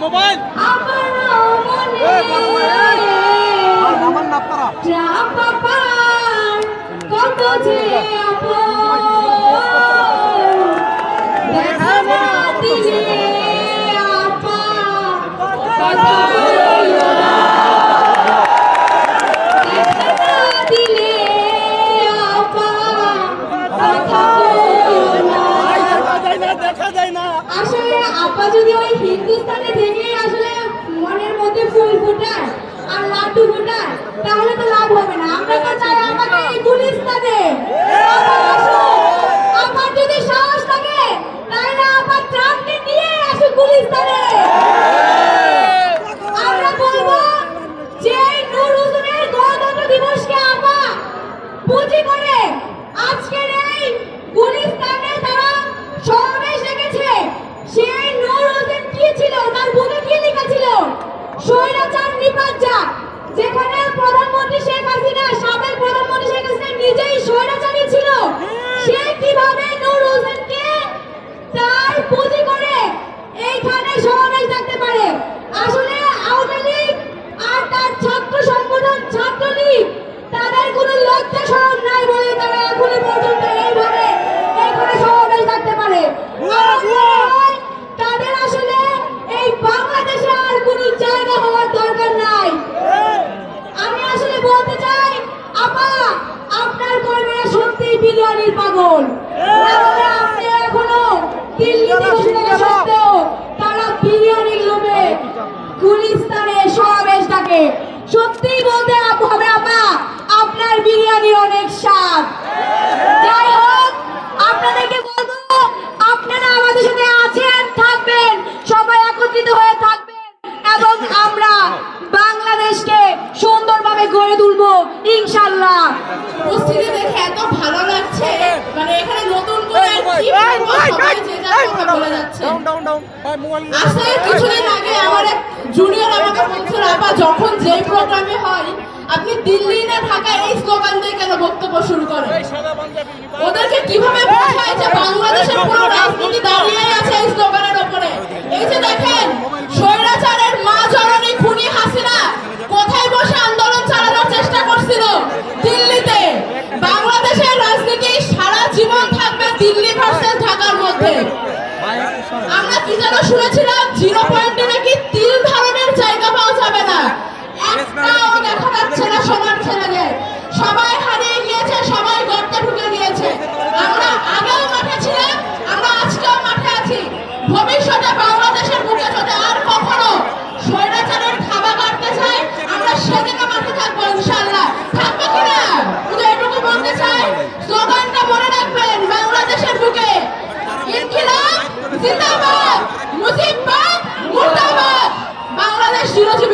Mobile আমার না আপনারা কত যে দেখা দিলে আপা আপা যদি ওই হিন্দুস্তানে থেকে আসলে মনের মধ্যে ফুল ফুটায় আর লাড্ডু ফুটায়, তাহলে তো লাভ হবে না আমরা তো চাই আমাকে এই গুলিস্তানে আপা আসো। আমার যদি সাহস থাকে তাহলে আপা ট্রাককে নিয়ে আসো গুলিস্তানে আমরা বলব যে এই নূর হোসেনের গণতন্ত্র দিবসকে আপা পুঁজি করে আজকের এই গুলিস্তানে তারা সমাবেশ রেখেছে সেই নূর হোসেন কি ছিল তার বুকে কি লেখা ছিল স্বৈরাচার নিপাজ্জা যেখানে প্রধানমন্ত্রী শেখ হাসিনা সাবেক প্রধানমন্ত্রী শেখ হাসিনা নিজেই স্বৈরাচারী ছিল সে কীভাবে নূর হোসেনকে তার পুঁজি করে এইখানে সমাবেশ থাকতে পারে। আসলে আওয়ামী লীগ আর তার ছাত্র সংগঠন ছাত্রলীগ তাদের কোনো লজ্জা শরম নাই বলে তারা এখনও পর্যন্ত এইভাবে এইখানে সমাবেশ থাকতে পারে। আমার তাদের আসলে এই বাংলাদেশে আর কোনো জায়গা হওয়ার দরকার নাই। আমি আসলে বলতে চাই আপা আপনার কর্মীরা সত্যিই বিরিয়ানির পাগল। দিল্লি দিবস সত্ত্বেও তারা বিরিয়ানির লোভে গুলিস্তানে সমাবেশ ডাকে। সত্যি বলতে আপ- হবে আপা আপনার বিরিয়ানি অনেক স্বাদ। যাই হোক আপনাদেরকে বলব আপনারা আমাদের সাথে আছেন থাকবেন সবাই একত্রিত হয়ে থাকবেন এবং আমরা বাংলাদেশকে সুন্দরভাবে গড়ে তুলবো ইনশাল্লাহ উপস্থিতি দেখে এত ভালো লাগছে। আসলে কিছুদিন আগে আমার এক জুনিয়র আমাকে বলছিল আপা যখন যে প্রোগ্রামে হয় আপনি দিল্লি না ঢাকা এই স্লোগান দিয়ে কেন বক্তব্য শুরু করেন? ওদেরকে কীভাবে বোঝায় যে বাংলাদেশের পুরো রাজনীতি দাঁড়িয়ে আছে এই স্লোগানের উপরে এই যে দেখেন স্বৈরাচারের মা জননী খুনি হাসিনা কোথায় বসে আন্দোলন চালানোর চেষ্টা করছিল? দিল্লিতে। বাংলাদেশের রাজনীতি সারা জীবন থাকবে দিল্লি ভার্সেস ঢাকার মধ্যে। শুনেছিলাম জিরো পয়েন্টে নাকি তিল ধারণের জায়গা পাওয়া যাবে না। একটাও দেখা যাচ্ছে না সোনার ছেলেদের। সবাই হারিয়ে গিয়েছে, সবাই গর্তে ঢুকে গিয়েছে। আমরা আগেও মাঠে ছিলাম, আমরা আজকেও মাঠে আছি। ভবিষ্যতে বাংলাদেশের বুকে যদি আর কখনো স্বৈরাচারের থাবা কাটতে চায় আমরা সেদিনও মাঠে থাকব ইনশাল্লাহ থাকব শুধু এটুকু বলতে চাই স্লোগানটা মনে রাখবেন, বাংলাদেশের বুকে। ইনকিলাব জিন্দাবাদ। বাংলাদেশ চিরজীবন